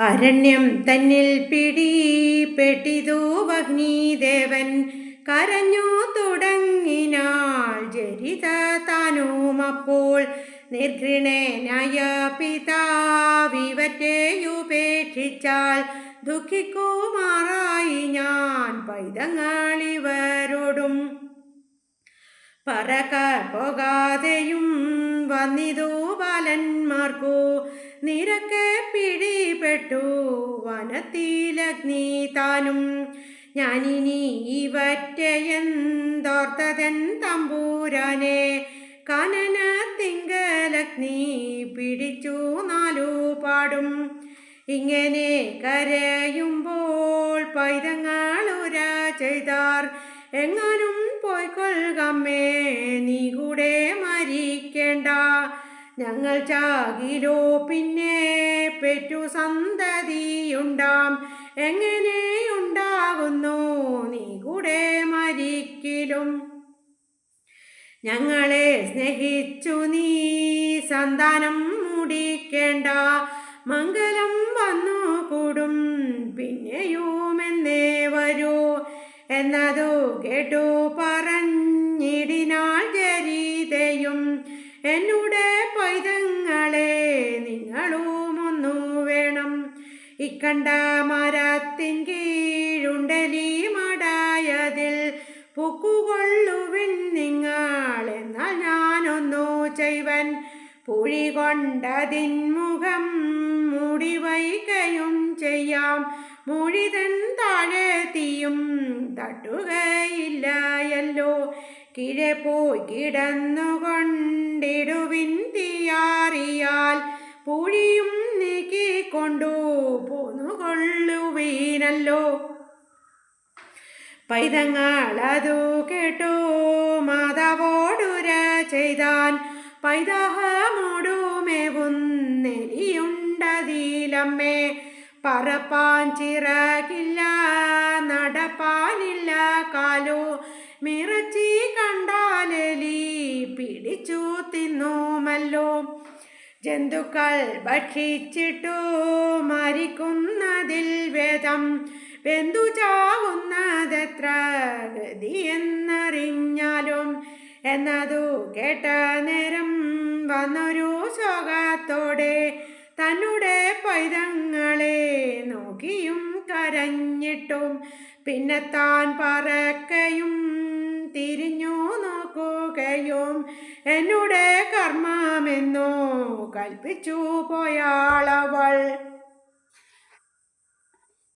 അരണ്യം തന്നിൽ പിടിപെട്ടിതു വഹ്നീദേവൻ കരഞ്ഞു തുടങ്ങിനാൾ ജരിത താനുമപ്പോൾ. നിർഘൃണനായ പിതാവിവറ്റേയുപേക്ഷിച്ചാൽ ദുഃഖിക്കുമാറായി ഞാൻ പൈതങ്ങളിവരോടും. പറക പോകാതെയും വന്നിതു ബാലന്മാർക്കു നിരക്കെ പിടിപെട്ടു. വനത്തിലഗ്നി താനും. ഞാനിനി ഇവറ്റയെന്തോർത്തതൻ തമ്പൂരാനെ. കനന തിങ്കലഗ്നി പിടിച്ചു നാലു പാടും. ഇങ്ങനെ കരയുമ്പോൾ പൈതങ്ങളുര ചെയ്താർ. എങ്ങാനും പോയിക്കൊള്ളുകമ്മേ നീ കൂടെ മരിക്കേണ്ട. ഞങ്ങൾ ചാകിലോ പിന്നെ പെറ്റു സന്തതിയുണ്ടാം. എങ്ങനെയുണ്ടാകുന്നു നീ കൂടെ മരിക്കലും. ഞങ്ങളെ സ്നേഹിച്ചു നീ സന്താനം മുടിക്കേണ്ട. മംഗലം വന്നു കൂടും പിന്നെയുമെന്നേ വരൂ. എന്നതു കേട്ടു പറഞ്ഞിടിനാൾ ജരീതയും. എന്നുടെ ഇക്കണ്ട മരത്തിൻ കീഴുണ്ടലി മടായതിൽ പൊക്കുകൊള്ളുവിൻ നിങ്ങൾ എന്നാൽ ഞാനൊന്നു ചെയ്വൻ. പുഴി കൊണ്ടതിൻ മുഖം മുടിവൈകയും ചെയ്യാം. മുഴിതൻ തീയും തട്ടുകയില്ലയല്ലോ. കിഴെ പോയി കിടന്നുകൊണ്ടിടുവിൻ തീയാറിയാൽ. പുഴിയും നീക്കിക്കൊണ്ടു പോന്നുകൊള്ളുവീനല്ലോ കൊള്ളുവീനല്ലോ. പൈതങ്ങളതു കേട്ടു മാതാവോടുര ചെയ്താൻ പൈതാഹമോടുമേവുന്നെലിയുണ്ടതിലമ്മേ പറപ്പാൻ ചിറകില്ല നടപ്പാനില്ല കാലു. മിറച്ചി കണ്ടാലലി പിടിച്ചു തിന്നുമല്ലോ. ജന്തുക്കൾ ഭക്ഷിച്ചിട്ടു മരിക്കുന്നതിൽ വേദം. വെന്തു ചാവുന്നതെത്ര ഗതി എന്നറിഞ്ഞാലും എന്നതു കേട്ട നേരം വന്നൊരു ശോകത്തോടെ തന്നുടെ പൈതങ്ങളെ നോക്കിയും കരഞ്ഞിട്ടും പിന്നെ താൻ പറക്കയും തിരിഞ്ഞു നോക്കുകയും എന്നുടെ കർമ്മമെന്നോ കൽപ്പിച്ചു പോയാളവൾ.